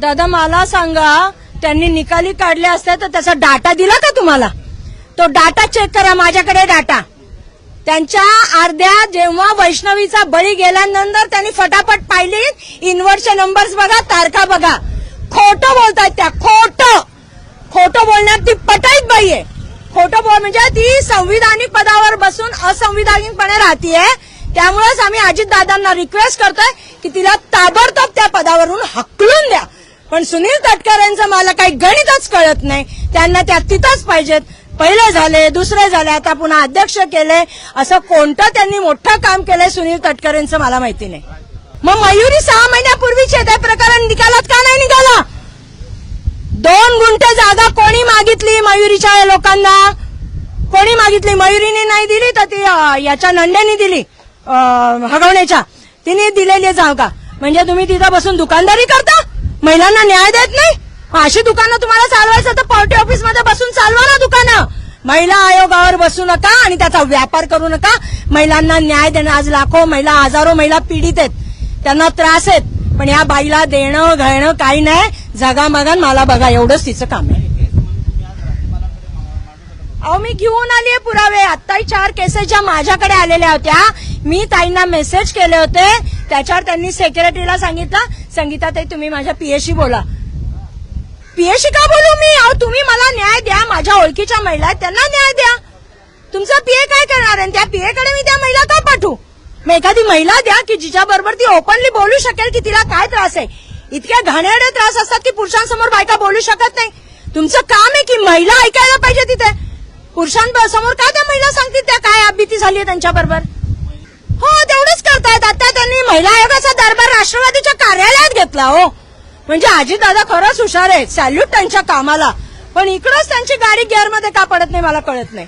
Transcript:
दादा मला सांगा त्यांनी निकाली काढले असते तर त्याचा डाटा दिला का तुम्हाला? तो डाटा चेक करा माझ्याकडे डाटा. त्यांच्या अर्ध्या जेव्हा वैष्णवीचा बळी गेल्यानंतर त्यांनी फटाफट पाहिली. इन्व्हर्टचे नंबर्स बघा तारखा बघा. खोटं बोलतात त्या खोटं. खोटं बोलण्यात ती पटाईत बाई आहे. खोटं बोल म्हणजे ती संविधानिक पदावर बसून असंविधानिकपणे राहतीये. त्यामुळेच आम्ही अजितदादांना रिक्वेस्ट करतोय की तिला ताबडतोब त्या पदावरून हकलून पण सुनील तटकरेंचं मला काही गणितच कळत नाही. त्यांना त्या तिथंच पाहिजेत. पहिले झाले दुसरे झाले आता पुन्हा अध्यक्ष केले. असं कोणतं त्यांनी मोठं काम केलंय सुनील तटकरेंचं मला माहिती नाही. मग मयुरी सहा महिन्यापूर्वीचे त्या प्रकरण निकालात का नाही निघाला? दोन गुंठे जागा कोणी मागितली मयुरीच्या लोकांना? कोणी मागितली? मयुरीने नाही दिली तर ती याच्या नंड्यानी दिली हगवण्याच्या तिने दिलेली जागा. म्हणजे तुम्ही तिथं बसून दुकानदारी करता? महिलांना न्याय देत नाही? अशी दुकानं तुम्हाला चालवायचं तर पार्टी ऑफिसमध्ये बसून चालवा ना दुकानं. महिला आयोगावर बसू नका आणि त्याचा व्यापार करू नका. महिलांना न्याय देणं आज लाखो महिला हजारो महिला पीडित आहेत. त्यांना त्रास आहेत. पण या बाईला देणं घालणं काही नाही. जगामगान मला बघा एवढंच तिचं काम आहे. अहो मी घेऊन आली आहे पुरावे. आत्ताही चार केसेस ज्या माझ्याकडे आलेल्या होत्या मी ताईंना मेसेज केले होते. त्याच्यावर त्यांनी सेक्रेटरीला सांगितलं संगीताताई तुम्ही माझ्या पीएशी बोला. पीएशी का बोलू मी? अहो तुम्ही मला न्याय द्या. माझ्या ओळखीच्या महिला आहेत त्यांना न्याय द्या. तुमचा पीए काय करणार आहे? त्या पीए कडे मी त्या महिला का पाठवू? मग एखादी महिला द्या की जिच्या बरोबर ती ओपनली बोलू शकेल की तिला काय त्रास आहे? इतक्या घाणेरडे त्रास असतात की पुरुषांसमोर बायका बोलू शकत नाही. तुमचं काम आहे की महिला ऐकायला पाहिजे तिथे? पुरुषांसमोर काय त्या महिला सांगतील त्या काय अभिती झाली आहे त्यांच्या बरोबर हो तेवढंच करतायत. आता त्यांनी महिला आयोगाचा दरबार राष्ट्रवादीच्या कार्यालयात घेतला हो. म्हणजे आजी दादा खरंच हुशार आहेत. सॅल्यूट त्यांच्या कामाला. पण इकडंच त्यांची गाडी गिअरमध्ये का पडत नाही मला कळत नाही.